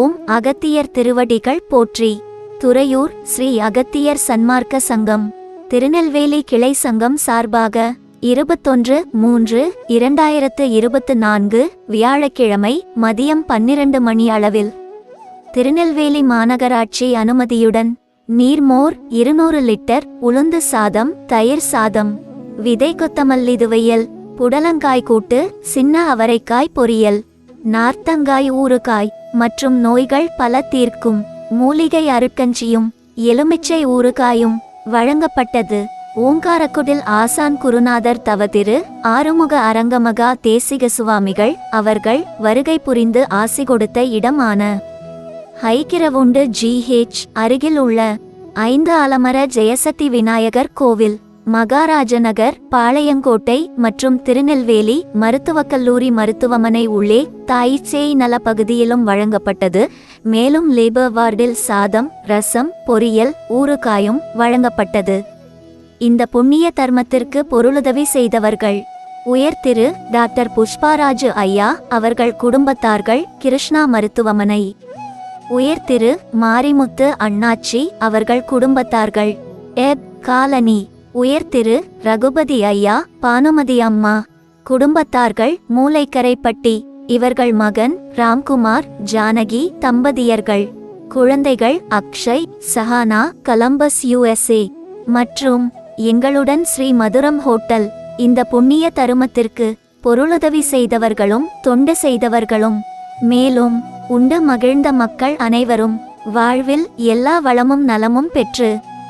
ஓம் அகத்தியர் திருவடிகள் போற்றி. துறையூர் ஸ்ரீ அகத்தியர் சன்மார்க்க சங்கம். திருநெல்வேலி கிளை சங்கம் சார்பாக இருபத்தொன்று மூன்று இரண்டாயிரத்து இருபத்து நான்கு வியாழக்கிழமை மதியம் பன்னிரண்டு மணி அளவில். திருநெல்வேலி மாநகராட்சி அனுமதியுடன் நீர்மோர் இருநூறு லிட்டர் உளுந்து சாதம் தயிர் சாதம் விதை கொத்தமல்லி துவையல் புடலங்காய் கூட்டு சின்ன அவரைக்காய் பொரியல். நார்த்தங்காய் ஊறுகாய் மற்றும் நோய்கள் பல தீர்க்கும். மூலிகை அருக்கஞ்சியும் எலுமிச்சை ஊறுகாயும் வழங்கப்பட்டது. ஓங்காரக்குடில் ஆசான் குருநாதர் தவதிரு ஆறுமுக அரங்கமகா தேசிக சுவாமிகள் அவர்கள் வருகை புரிந்து ஆசி கொடுத்த இடமான ஹைகிரவுண்டு ஜிஹெச் அருகில் உள்ள ஐந்து ஆலமர ஜெயசக்தி விநாயகர் கோவில். மகாராஜநகர் பாளையங்கோட்டை மற்றும் திருநெல்வேலி மருத்துவக் கல்லூரி மருத்துவமனை உள்ளே தாய்ச்சேய் நல பகுதியிலும் வழங்கப்பட்டது. மேலும் லேபர் வார்டில் சாதம் ரசம் பொரியல் ஊறுகாயும் வழங்கப்பட்டது. இந்த புண்ணிய தர்மத்திற்கு பொருளுதவி செய்தவர்கள். உயர்திரு டாக்டர் புஷ்பாராஜு ஐயா அவர்கள் குடும்பத்தார்கள் கிருஷ்ணா மருத்துவமனை. உயர்திரு மாரிமுத்து அண்ணாச்சி அவர்கள் குடும்பத்தார்கள். எப். காலனி. உயர் திரு ரகுபதி ஐயா பானுமதி அம்மா குடும்பத்தார்கள் மூளைக்கரைப்பட்டி இவர்கள் மகன் ராம்குமார் ஜானகி தம்பதியர்கள் குழந்தைகள் அக்ஷய் சஹானா கலம்பஸ் யுஎஸ்ஏ மற்றும் எங்களுடன் ஸ்ரீ மதுரம் ஹோட்டல் இந்த புண்ணிய தருமத்திற்கு பொருளுதவி செய்தவர்களும் தொண்டு செய்தவர்களும் மேலும் உண்டு மகிழ்ந்த மக்கள் அனைவரும் வாழ்வில் எல்லா வளமும் நலமும் பெற்று